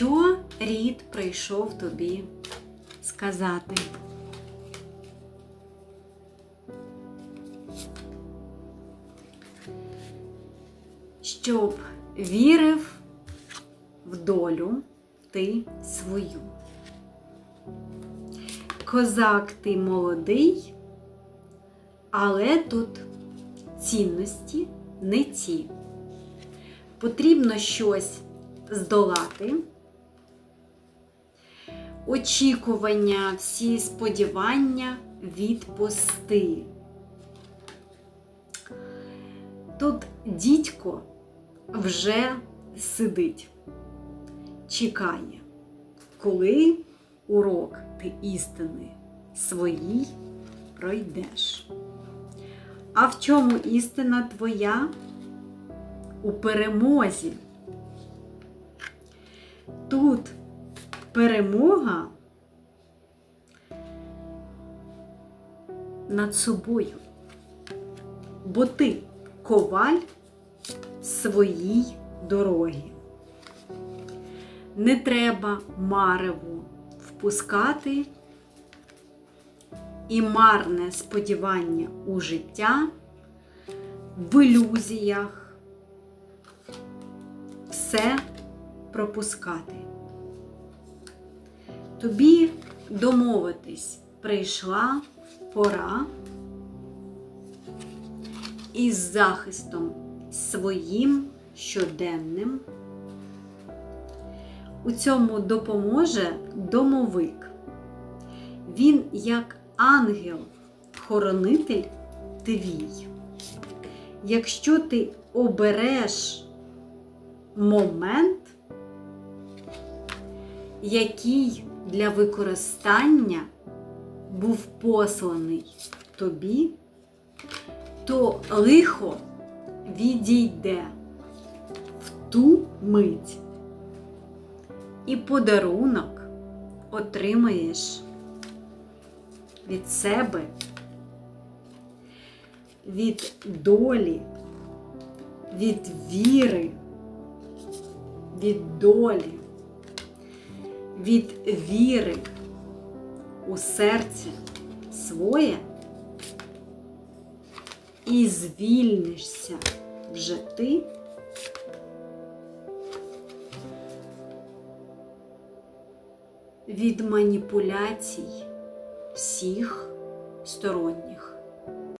Що рід прийшов тобі сказати? Щоб вірив в долю ти свою. Козак ти молодий, але тут цінності не ті. Потрібно щось здолати, очікування, всі сподівання відпусти. Тут дідько вже сидить, чекає, коли урок ти істини своїй пройдеш. А в чому істина твоя? У перемозі. Перемога над собою. Бо ти коваль своїй дороги. Не треба мареву впускати і марне сподівання у життя в ілюзіях все пропускати. Тобі домовитись прийшла пора із захистом своїм щоденним. У цьому допоможе домовик. Він як ангел-хоронитель твій. Якщо ти обереш момент, який для використання був посланий тобі, то лихо відійде в ту мить і подарунок отримаєш від себе, від долі, від віри, від долі, від віри у серце своє і звільнишся вже ти від маніпуляцій всіх сторонніх.